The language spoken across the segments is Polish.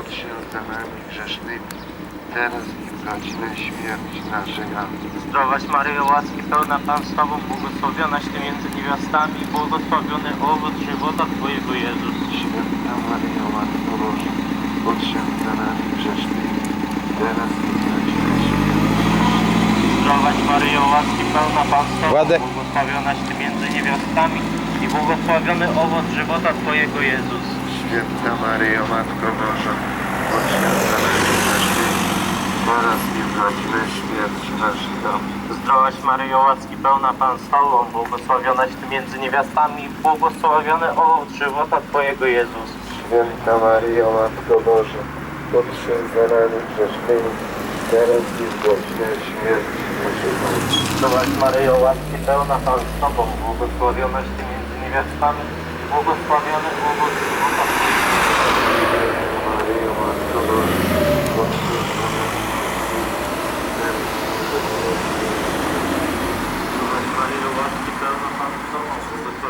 módl się za nami grzesznymi, teraz i w godzinę śmierci naszej. Amen. Zdrowaś Maryjo, łaski pełna Pan z Tobą, błogosławionaś Ty między niewiastami błogosławiony owoc żywota Twojego Jezus. Święta Maryjo, Matko Boża, módl się za nami grzesznymi, teraz i w godzinę śmierci Zdrowaś Maryjo, łaski pełna Pan z Tobą, Władek. błogosławionaś Ty między niewiastami i błogosławiony owoc żywota Twojego Jezus. Święta Maryjo, Matko Boża, módl się za nami grzesznymi, godzinę śmierci naszej. Amen. Zdrowaś Maryjo, łaski pełna Pan z Tobą, błogosławionaś Ty między niewiastami błogosławiony owoc żywota Twojego Jezus. Święta Maryjo, Matko módl się za nami grzesznymi, teraz i w godzinę śmierci naszej. Zdrowaś Maryjo, łaski pełna Pan z Tobą, błogosławionaś Ty między niewiastami błogosławiony owoc żywota Twojego Święta Maryjo, Matko Boża, módl się za nami grzesznymi, teraz i w godzinę śmierci Zdrowaś Maryjo, łaski pełna Pan z Tobą,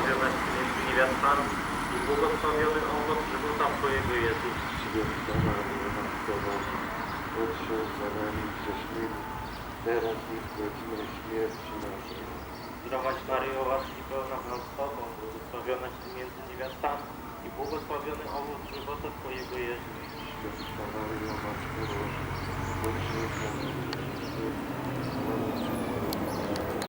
błogosławionaś Ty między niewiastami i błogosławiony owoc żywota Twojego Jezus. Święta Maryjo, Matko Boża, się za nami grzesznymi, teraz i w godzinę śmierci naszej. Zdrowaś Maryjo, łaski pełna z Tobą, błogosławionaś Ty między niewiastami i błogosławiony owoc żywota Twojego Jezus. Święta Maryjo, Matko Boża, się za nami